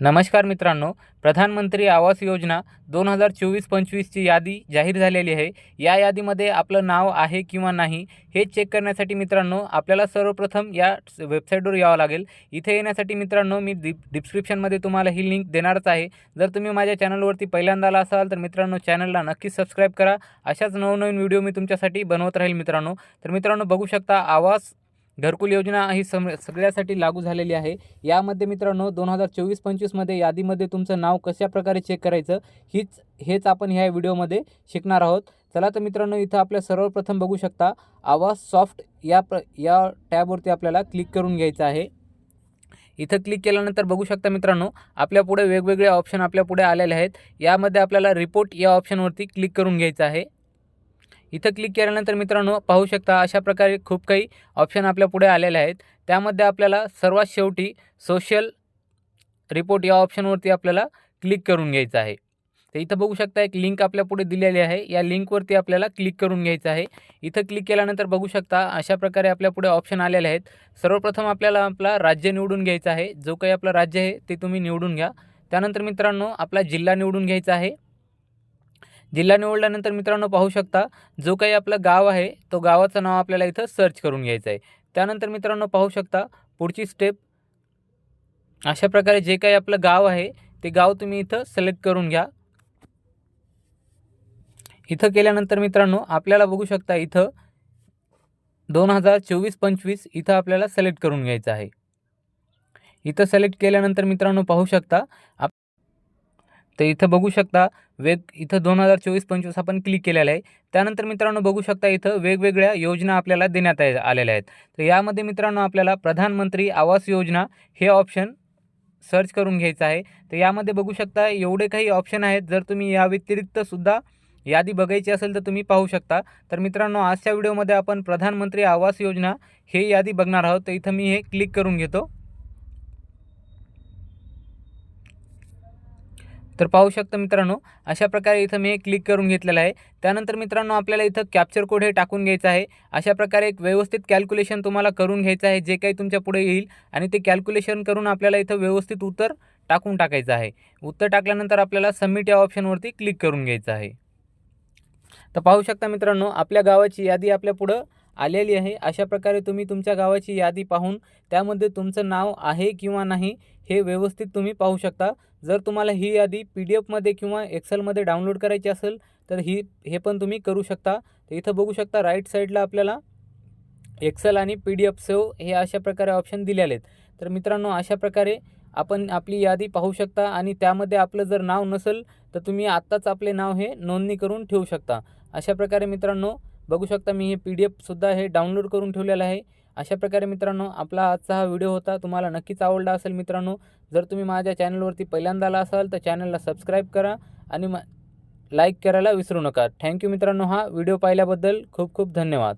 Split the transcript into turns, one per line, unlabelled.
नमस्कार मित्रांनो प्रधानमंत्री आवास योजना दोन हजार चोवीस पंचवीसची यादी जाहीर झालेली आहे. या यादीमध्ये आपलं नाव आहे किंवा नाही हे चेक करण्यासाठी मित्रांनो आपल्याला सर्वप्रथम या वेबसाईटवर यावं लागेल. इथे येण्यासाठी मित्रांनो मी डिप डिस्क्रिप्शनमध्ये तुम्हाला ही लिंक देणारच आहे. जर तुम्ही माझ्या चॅनलवरती पहिल्यांदा आला असाल तर मित्रांनो चॅनलला नक्कीच सबस्क्राईब करा. अशाच नवनवीन व्हिडिओ मी तुमच्यासाठी बनवत राहील मित्रांनो. तर मित्रांनो बघू शकता आवास घरकुल योजना ही सम सगळ्यासाठी लागू झालेली आहे. यामध्ये मित्रांनो दोन हजार चोवीस पंचवीसमध्ये यादीमध्ये तुमचं नाव कशा प्रकारे चेक करायचं हीच हेच आपण ह्या व्हिडिओमध्ये शिकणार आहोत. चला तर मित्रांनो इथं आपल्या सर्वप्रथम बघू शकता आवाज सॉफ्ट या प्र या टॅबवरती आपल्याला क्लिक करून घ्यायचं आहे. इथं क्लिक केल्यानंतर बघू शकता मित्रांनो आपल्या पुढे वेगवेगळे ऑप्शन आपल्या पुढे आलेले आहेत. यामध्ये आपल्याला रिपोर्ट या ऑप्शनवरती क्लिक करून घ्यायचं आहे. इथं क्लिक केल्यानंतर मित्रांनो पाहू शकता अशा प्रकारे खूप काही ऑप्शन आपल्या पुढे आलेले आहेत. त्यामध्ये आपल्याला सर्वात शेवटी सोशल रिपोर्ट या ऑप्शनवरती आपल्याला क्लिक करून घ्यायचं आहे. तर इथं बघू शकता एक लिंक आपल्या पुढे दिलेली आहे. या लिंकवरती आपल्याला क्लिक करून घ्यायचं आहे. इथं क्लिक केल्यानंतर बघू शकता अशा प्रकारे आपल्या पुढे ऑप्शन आलेले आहेत. सर्वप्रथम आपल्याला आपला राज्य निवडून घ्यायचं आहे. जो काही आपलं राज्य आहे ते तुम्ही निवडून घ्या. त्यानंतर मित्रांनो आपला जिल्हा निवडून घ्यायचा आहे. जिल्हा निवडल्यानंतर मित्रांनो पाहू शकता जो काही आपलं गाव आहे तो गावाचं नाव आपल्याला इथं सर्च करून घ्यायचं आहे. त्यानंतर मित्रांनो पाहू शकता पुढची स्टेप अशा प्रकारे जे काही आपलं गाव आहे ते गाव तुम्ही इथं सिलेक्ट करून घ्या. इथं केल्यानंतर मित्रांनो आपल्याला बघू शकता इथं दोन हजार चोवीस पंचवीस इथं आपल्याला सिलेक्ट करून घ्यायचं आहे. इथं सिलेक्ट केल्यानंतर मित्रांनो पाहू शकता आप तर इथं बघू शकता वेग इथं दोन हजार चोवीस पंचवीस आपण क्लिक केलेलं आहे. त्यानंतर मित्रांनो बघू शकता इथं वेगवेगळ्या योजना आपल्याला देण्यात आहे आलेल्या आहेत. तर यामध्ये मित्रांनो आपल्याला प्रधानमंत्री आवास योजना हे ऑप्शन सर्च करून घ्यायचं आहे. तर यामध्ये बघू शकता एवढे काही ऑप्शन आहेत. जर तुम्ही या व्यतिरिक्तसुद्धा यादी बघायची असेल तर तुम्ही पाहू शकता. तर मित्रांनो आजच्या व्हिडिओमध्ये आपण प्रधानमंत्री आवास योजना हे यादी बघणार आहोत. तर इथं मी हे क्लिक करून घेतो. तर पाहू शकता मित्रांनो अशा प्रकारे इथं मी क्लिक करून घेतलेलं आहे. त्यानंतर मित्रांनो आपल्याला इथं कॅप्चर कोड हे टाकून घ्यायचं आहे. अशा प्रकारे एक व्यवस्थित कॅल्क्युलेशन तुम्हाला करून घ्यायचं आहे जे काही तुमच्यापुढे येईल. आणि ते कॅल्क्युलेशन करून आपल्याला इथं व्यवस्थित उत्तर टाकून टाकायचं आहे. उत्तर टाकल्यानंतर आपल्याला सबमिट या ऑप्शनवरती क्लिक करून घ्यायचं आहे. तर पाहू शकता मित्रांनो आपल्या गावाची यादी आपल्या पुढं आलेली आहे. अशा प्रकारे तुम्ही तुमच्या गावाची यादी पाहून त्यामध्ये तुमचं नाव आहे किंवा नाही हे व्यवस्थित तुम्ही पाहू शकता. जर तुम्हाला ही यादी पी डी एफमध्ये किंवा एक्सेलमध्ये डाउनलोड करायची असेल तर ही हे पण तुम्ही करू शकता. तर इथं बघू शकता राईट साईडला आपल्याला एक्सेल आणि पी डी एफ सेव हे अशा प्रकारे ऑप्शन दिलेले आहेत. तर मित्रांनो अशा प्रकारे आपण आपली यादी पाहू शकता आणि त्यामध्ये आपलं जर नाव नसेल तर तुम्ही आत्ताच आपले नाव हे नोंदणी करून ठेवू शकता. अशा प्रकारे मित्रांनो बघू शकता मी हे पी डी एफसुद्धा हे डाउनलोड करून ठेवलेलं आहे. अशा प्रकारे मित्रांनो आपला आजचा हा व्हिडिओ होता. तुम्हाला नक्कीच आवडला असेल मित्रांनो. जर तुम्ही माझ्या चॅनलवरती पहिल्यांदा आला असाल तर चॅनलला सबस्क्राईब करा आणि म लाईक करायला विसरू नका. थँक्यू मित्रांनो. हा व्हिडिओ पाहिल्याबद्दल खूप खूप धन्यवाद.